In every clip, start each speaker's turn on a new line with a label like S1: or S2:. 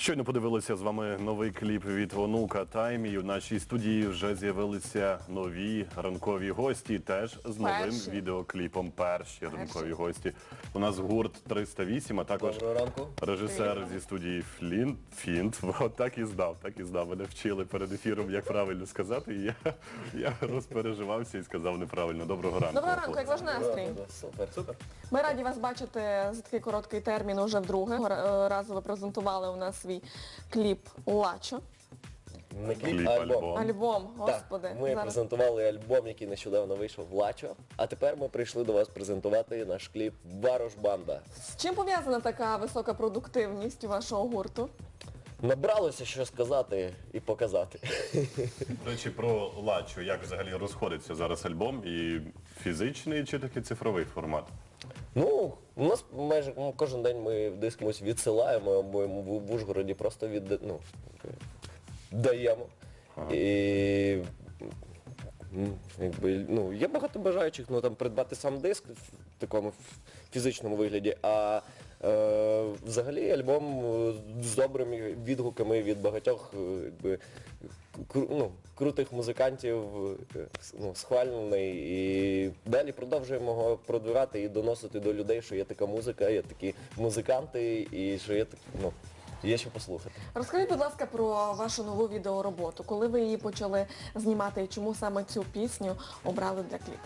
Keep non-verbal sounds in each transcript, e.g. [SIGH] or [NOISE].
S1: Щойно подивилися з вами новий кліп від онука Таймі. У нашій студії вже з'явилися нові ранкові гості, теж з новим
S2: Перші.
S1: відеокліпом. Перші ранкові гості. У нас гурт 308, а також
S3: ранку.
S1: режисер зі студії Флінт Фінт. [LAUGHS] От так і здав, так і здав. Мене вчили перед ефіром, як правильно сказати. І я, я розпереживався і сказав неправильно. Доброго ранку.
S2: Доброго ранку, як ваш настрій?
S3: Супер. Супер.
S2: Ми раді вас бачити за такий короткий термін уже вдруге. Ра- Разу ви презентували у нас свій кліп Лачо.
S3: Не кліп,
S1: Кліп,
S3: а альбом.
S1: альбом.
S2: Альбом, господи.
S3: Так, ми
S2: зараз.
S3: презентували альбом, який нещодавно вийшов Лачо. А тепер ми прийшли до вас презентувати наш кліп Варош Банда.
S2: З чим пов'язана така висока продуктивність вашого гурту?
S3: Набралося що сказати і показати. [LAUGHS]
S1: До речі, про Лачо, як взагалі розходиться зараз альбом і фізичний чи таки цифровий формат?
S3: Ну, у нас майже ну, кожен день ми десь комусь відсилаємо, або йому в, в Ужгороді просто відда... ну, даємо. І м, якби, ну, є багато бажаючих ну, там, придбати сам диск в такому фізичному вигляді, а е, взагалі альбом е, з добрими відгуками від багатьох е, якби, кру- ну, крутих музикантів е, ну, схвалений. І далі продовжуємо його продвигати і доносити до людей, що є така музика, є такі музиканти і що є так, ну, є що послухати.
S2: Розкажіть, будь ласка, про вашу нову відеороботу. Коли ви її почали знімати і чому саме цю пісню обрали для кліпу?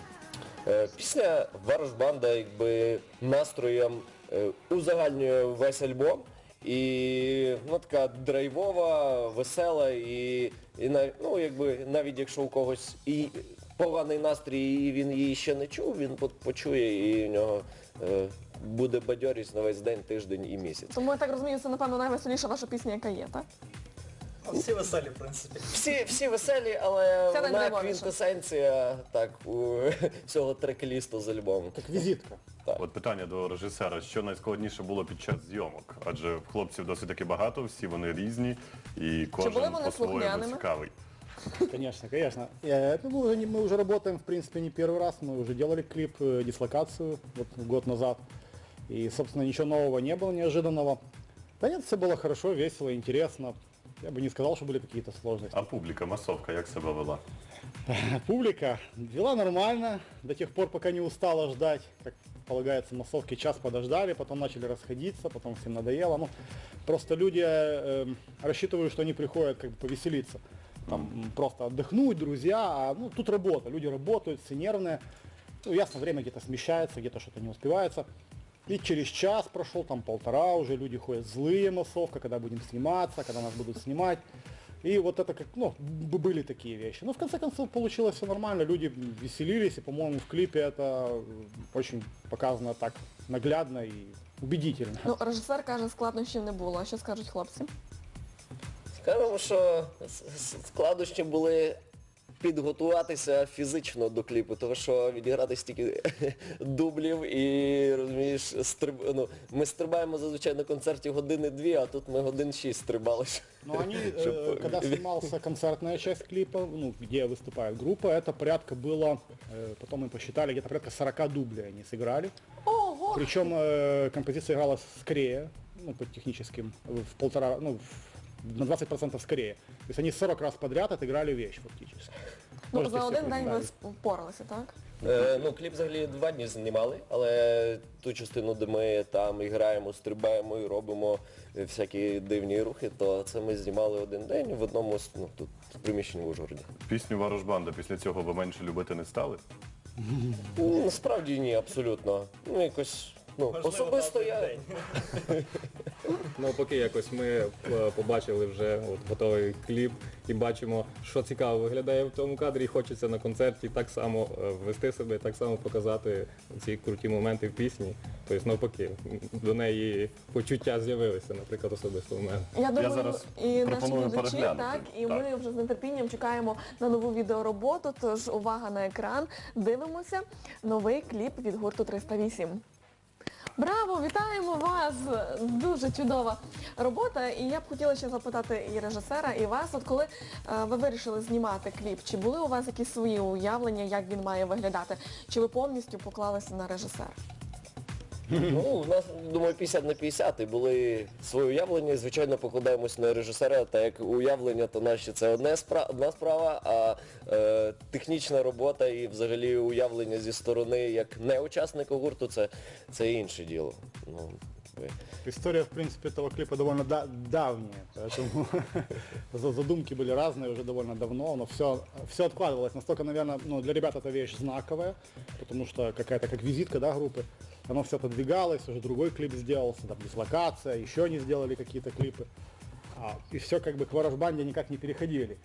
S3: Е, Пісня Варош Банда якби настроєм е, узагальнює весь альбом. І ну, така драйвова, весела і, і ну, якби, навіть якщо у когось і поганий настрій, і він її ще не чув, він по- почує і в нього е, буде бадьорість на весь день, тиждень і місяць.
S2: Тому я так розумію, це напевно найвеселіша ваша пісня, яка є, так?
S4: А Всі веселі, в принципі.
S3: Всі, всі веселі, але
S2: Це
S3: вона
S2: найдрайвовіше.
S3: квінтесенція так, у [LAUGHS] всього трек-лісту з альбому.
S5: Как визитка.
S1: От питання до режисера, що найскладніше було під час зйомок? Адже хлопців досить таки багато, всі вони різні і
S2: були
S1: кожен
S2: вони
S1: по-своєму
S2: слухняними?
S1: цікавий.
S5: Конечно, конечно. Э, ну, мы, уже не- мы уже работаем, в принципе, не первый раз. Мы уже делали клип э, «Дислокацию» вот, год назад. И, собственно, ничего нового не было, неожиданного. Да нет, все было хорошо, весело, интересно. Я бы не сказал, что были какие-то сложности.
S1: А публіка, масовка, як себе вела? [LAUGHS]
S5: Публика вела нормально, до тех пор, пока не устала ждать, как полагается, массовки час подождали, потом начали расходиться, потом всем надоело. Ну, просто люди э, рассчитывают, что они приходят как бы повеселиться. Там, просто отдохнуть, друзья, а ну, тут работа, люди работают, все нервные. Ну, ясно, время где-то смещается, где-то что-то не успевается. И через час прошел, там полтора, уже люди ходят злые массовка, когда будем сниматься, когда нас будут снимать. И вот это как, ну, б- были такие вещи. Но в конце концов получилось все нормально, люди веселились, и, по-моему, в клипе это э, очень показано так наглядно и убедительно.
S2: Ну, режисер каже, складнощів не було. А що скажуть хлопці?
S3: Скажемо, що с- с- складнощі були підготуватися фізично до кліпу, тому що відіграти стільки [LAUGHS] дублів і розумієш, стриб... ну, ми стрибаємо зазвичай на концерті години-дві, а тут ми годин шість стрибали.
S5: Но они, э,
S3: Чтоб- [LAUGHS]
S5: когда снимался концертная часть клипа, ну, где выступает группа, это порядка было, э, потом мы посчитали, где-то порядка 40 дублей они сыграли.
S2: Ого!
S5: Причем э, композиция игралась скорее, ну, по техническим, в полтора, ну, в- на 20% скорее. То есть они 40 раз подряд отыграли вещь фактически.
S2: Ну,
S5: Можете
S2: за один день ви впоралися, так?
S3: Е, ну, кліп взагалі два дні знімали, але ту частину, де ми там і граємо, стрибаємо і робимо е, всякі дивні рухи, то це ми знімали один день в одному з- ну, тут приміщенні в Ужгороді.
S1: Пісню Ворожбанда після цього ви менше любити не стали?
S3: Ну, Насправді ні, абсолютно. Ну, якось, ну,
S4: Можливо,
S3: особисто я. [LAUGHS]
S6: Навпаки, якось ми е, побачили вже от, готовий кліп і бачимо, що цікаво виглядає в тому кадрі, і хочеться на концерті так само е, вести себе, так само показати ці круті моменти в пісні. Тобто навпаки, до неї почуття з'явилися, наприклад, особисто в мене.
S2: Я думаю,
S1: зараз
S2: і наші
S1: пропоную
S2: глядачі,
S1: переглянути.
S2: так, і
S1: Так.
S2: ми вже з нетерпінням чекаємо на нову відеороботу, тож увага на екран. Дивимося новий кліп від гурту 308. Браво, вітаємо вас! Дуже чудова робота. І я б хотіла ще запитати і режисера, і вас. От коли е, ви вирішили знімати кліп, чи були у вас якісь свої уявлення, як він має виглядати? Чи ви повністю поклалися на режисера?
S3: Ну, у нас, думаю, 50 на 50 і були свої уявлення. Звичайно, покладаємось на режисера, та як уявлення, то наші це одна справа, а е, технічна робота і взагалі уявлення зі сторони як не учасника гурту, це, це інше діло. Ну, ви-
S5: История, в принципе, этого клипа довольно да- давняя, поэтому [LAUGHS] за- задумки были разные уже довольно давно, но все, все откладывалось. Настолько, наверное, ну, для ребят это вещь знаковая, потому что какая-то как визитка, да, группы. Оно все отодвигалось, уже другой клип сделался, там, дислокация, еще они сделали какие-то клипы. А, и все как бы к ворожбанде никак не переходили.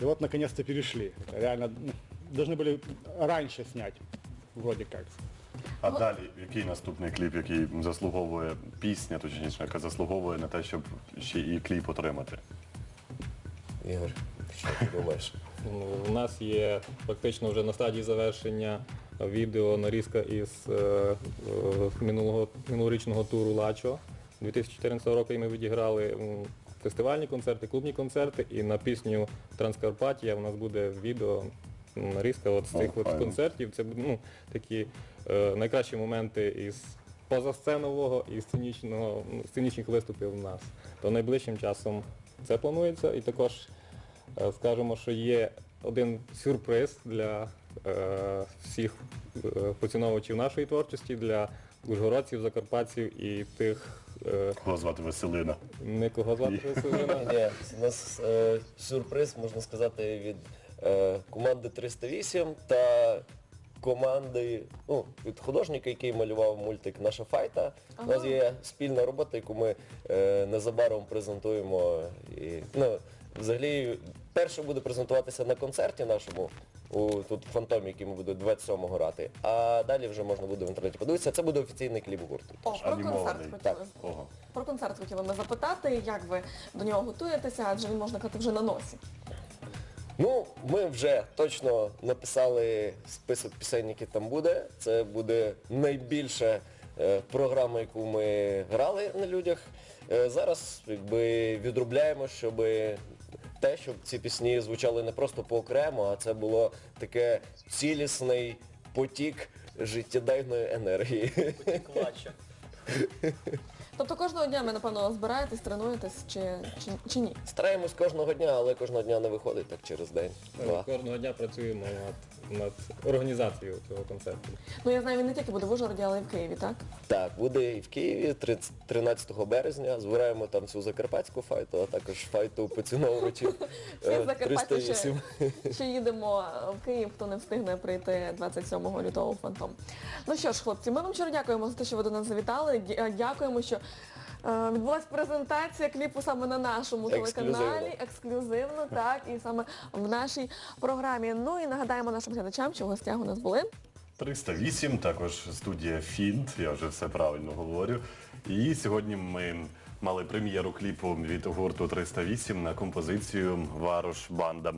S5: И вот наконец-то перешли. Это реально ну, должны были раньше снять, вроде как.
S1: А далі, який наступний кліп, який заслуговує пісня, точніше, яка заслуговує на те, щоб ще і кліп отримати?
S3: Ігор, що ти думаєш?
S6: Ну, У нас є фактично вже на стадії завершення відео нарізка із е, е, минулого, минулорічного туру Лачо 2014 року і ми відіграли м, фестивальні концерти, клубні концерти і на пісню Транскарпатія у нас буде відео м, нарізка от з цих от концертів. Це ну, такі е, найкращі моменти із позасценового і сценічного, сценічних виступів у нас. То найближчим часом це планується і також Е, Скажемо, що є один сюрприз для е, всіх е, поціновувачів нашої творчості, для ужгородців, закарпатців і тих, е,
S1: Кого звати Веселина?
S6: не кого звати Василина.
S3: Ні, у нас е, сюрприз, можна сказати, від е, команди 308 та команди, ну, від художника, який малював мультик Наша файта. У нас є спільна робота, яку ми е, незабаром презентуємо. І, ну, взагалі, перше буде презентуватися на концерті нашому. У тут в фантомі, який ми будемо 27-го грати, а далі вже можна буде в інтернеті подивитися. Це буде офіційний кліп гурту.
S2: О, про
S1: Анімований.
S2: концерт хотіли.
S3: Так.
S1: Ого.
S2: Про концерт хотіли ми запитати, як ви до нього готуєтеся, адже він можна казати вже на носі.
S3: Ну, ми вже точно написали список пісень, які там буде. Це буде найбільша е, програма, яку ми грали на людях. Е, зараз якби відробляємо, щоб те, щоб ці пісні звучали не просто поокремо, а це було таке цілісний потік життєдайної енергії.
S4: Потік Клача. [LAUGHS]
S2: Тобто кожного дня ви, напевно, збираєтесь, тренуєтесь чи, чи, чи ні?
S3: Стараємось кожного дня, але кожного дня не виходить так через день. Два.
S6: Кожного дня працюємо над, над організацією цього концерту.
S2: Ну я знаю, він не тільки буде в Ужгороді, але й в Києві, так?
S3: Так, буде і в Києві 30 13 березня. Збираємо там всю закарпатську файту, а також файту поціновувачів [LAUGHS]
S2: Всі
S3: е,
S2: Закарпаття ще,
S3: 308. [LAUGHS]
S2: ще їдемо в Київ, хто не встигне прийти 27 лютого в Фантом. Ну що ж, хлопці, ми вам щиро дякуємо за те, що ви до нас завітали. Дя- Дякуємо, що е, відбулася презентація кліпу саме на нашому
S3: Ексклюзивно.
S2: телеканалі, ексклюзивно, так, і саме в нашій програмі. Ну і нагадаємо нашим глядачам, що в гостях у нас були.
S1: 308, також студія Фінт, я вже все правильно говорю. І сьогодні ми мали прем'єру кліпу від гурту 308 на композицію Варош Банда.